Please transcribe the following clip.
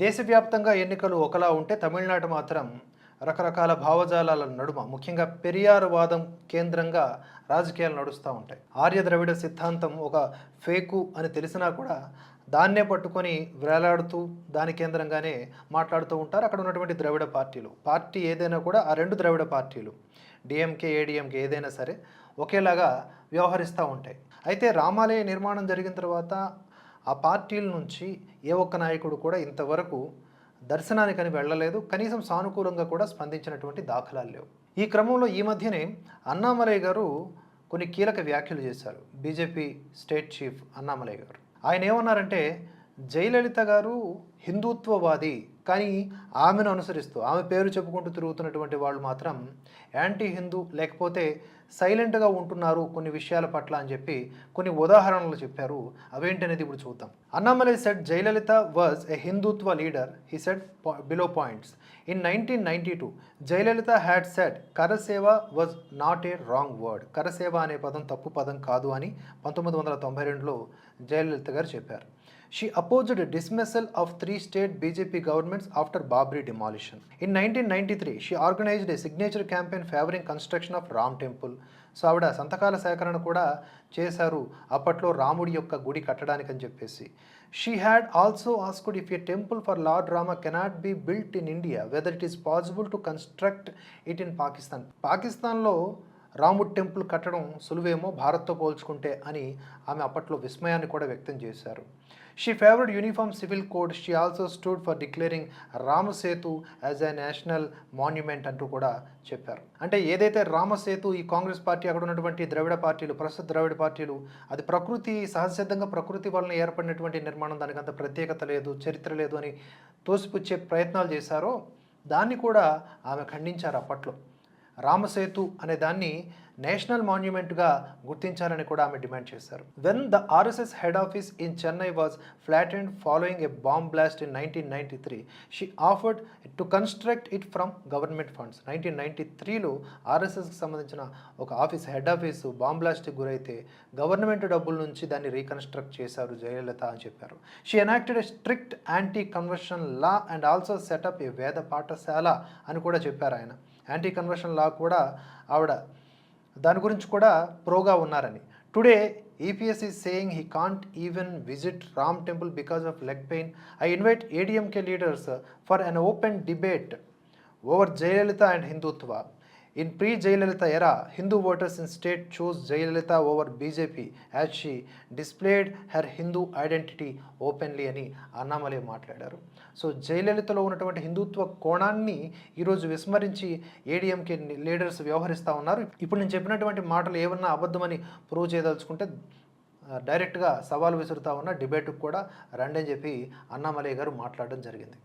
దేశవ్యాప్తంగా ఎన్నికలు ఒకలా ఉంటే తమిళనాడు మాత్రం రకరకాల భావజాలాల నడుమ. ముఖ్యంగా పెరియారవాదం కేంద్రంగా రాజకీయాలు నడుస్తూ ఉంటాయి. ఆర్య ద్రవిడ సిద్ధాంతం ఒక ఫేకు అని తెలిసినా కూడా దాన్నే పట్టుకొని వేలాడుతూ దాని కేంద్రంగానే మాట్లాడుతూ ఉంటారు. అక్కడ ఉన్నటువంటి ద్రవిడ పార్టీలు. పార్టీ ఏదైనా కూడా ఆ రెండు ద్రవిడ పార్టీలు డిఎంకే ఏడిఎంకే ఏదైనా సరే ఒకేలాగా వ్యవహరిస్తూ ఉంటాయి. అయితే రామాలయ నిర్మాణం జరిగిన తర్వాత ఆ పార్టీల నుంచి ఏ ఒక్క నాయకుడు కూడా ఇంతవరకు దర్శనానికని వెళ్ళలేదు. కనీసం సానుకూలంగా కూడా స్పందించినటువంటి దాఖలాలు లేవు. ఈ క్రమంలో ఈ మధ్యనే అన్నామలై గారు కొన్ని కీలక వ్యాఖ్యలు చేశారు. బీజేపీ స్టేట్ చీఫ్ అన్నామలై గారు. ఆయన ఏమన్నారంటే జయలలిత గారు హిందుత్వవాది కానీ ఆమెను అనుసరిస్తూ ఆమె పేరు చెప్పుకుంటూ తిరుగుతున్నటువంటి వాళ్ళు మాత్రం యాంటీ హిందూ లేకపోతే సైలెంట్గా ఉంటున్నారు కొన్ని విషయాల పట్ల అని చెప్పి కొన్ని ఉదాహరణలు చెప్పారు. అవేంటనేది ఇప్పుడు చూద్దాం. Annamalai said Jayalalithaa was a Hindutva leader he said below points in nineteen ninety two Jayalalithaa had said karseva was not a wrong word karseva అనే పదం తప్పు పదం కాదు అని పంతొమ్మిది వందల తొంభై రెండులో జయలలిత గారు చెప్పారు. She opposed dismissal of three state BJP governments after Babri demolition. In 1993, she organized a signature campaign favouring construction of Ram temple so ఆవిడ సంతకాల సేకరణ కూడా చేశారు అప్పట్లో రాముడి యొక్క గుడి కట్టడానికని చెప్పేసి. She had also asked if a temple for lord Rama cannot be built in India whether it is possible to construct it in Pakistan పాకిస్తాన్లో రాముడ్ టెంపుల్ కట్టడం సులువేమో భారత్తో పోల్చుకుంటే అని ఆమె అప్పట్లో విస్మయాన్ని కూడా వ్యక్తం చేశారు. She favoured uniform civil code she also stood for declaring Ramasethu as a national monument అంటూ కూడా చెప్పారు. అంటే ఏదైతే రామసేతు ఈ కాంగ్రెస్ పార్టీ అక్కడ ఉన్నటువంటి ద్రవిడ పార్టీలు ప్రస్తుత ద్రవిడ పార్టీలు అది ప్రకృతి సహజసిద్ధంగా ప్రకృతి వలన ఏర్పడినటువంటి నిర్మాణం దానికి అంత ప్రత్యేకత లేదు చరిత్ర లేదు అని తోసిపుచ్చే ప్రయత్నాలు చేశారో దాన్ని కూడా ఆమె ఖండించారు అప్పట్లో. రామసేతు అనే దాన్ని నేషనల్ మాన్యుమెంట్గా గుర్తించాలని కూడా ఆమె డిమాండ్ చేశారు. When the RSS head office in Chennai was flat and following a bomb blast in nineteen ninety three she offered to construct it from government funds nineteen ninety త్రీలో ఆర్ఎస్ఎస్కి సంబంధించిన ఒక ఆఫీస్ హెడ్ ఆఫీసు బాంబ్ బ్లాస్ట్కి గురైతే government డబ్బుల నుంచి దాన్ని reconstruct చేశారు జయలలిత అని చెప్పారు. She enacted a strict anti conversion law and also set up a Veda Pathashala అని కూడా చెప్పారు ఆయన. యాంటీ కన్వర్షన్ లా కూడా ఆవిడ దాని గురించి కూడా ప్రోగా ఉన్నారని. Today EPS is saying he can't even visit Ram temple because of leg pain I invite ADMK leaders for an open debate over Jayalalithaa and Hindutva in pre Jayalalithaa era Hindu voters in state choose Jayalalithaa over BJP as she displayed her Hindu identity openly అని అన్నామలై మాట్లాడారు. So జయలలితలో ఉన్నటువంటి హిందుత్వ కోణాన్ని ఈరోజు విస్మరించి ADMK leaders వ్యవహరిస్తూ ఉన్నారు. ఇప్పుడు నేను చెప్పినటువంటి మాటలు ఏమన్నా అబద్ధమని ప్రూవ్ చేయదలుచుకుంటే డైరెక్ట్గా సవాల్ విసురుతా ఉన్న డిబేట్కు కూడా రండి అని చెప్పి అన్నామలై గారు మాట్లాడడం జరిగింది.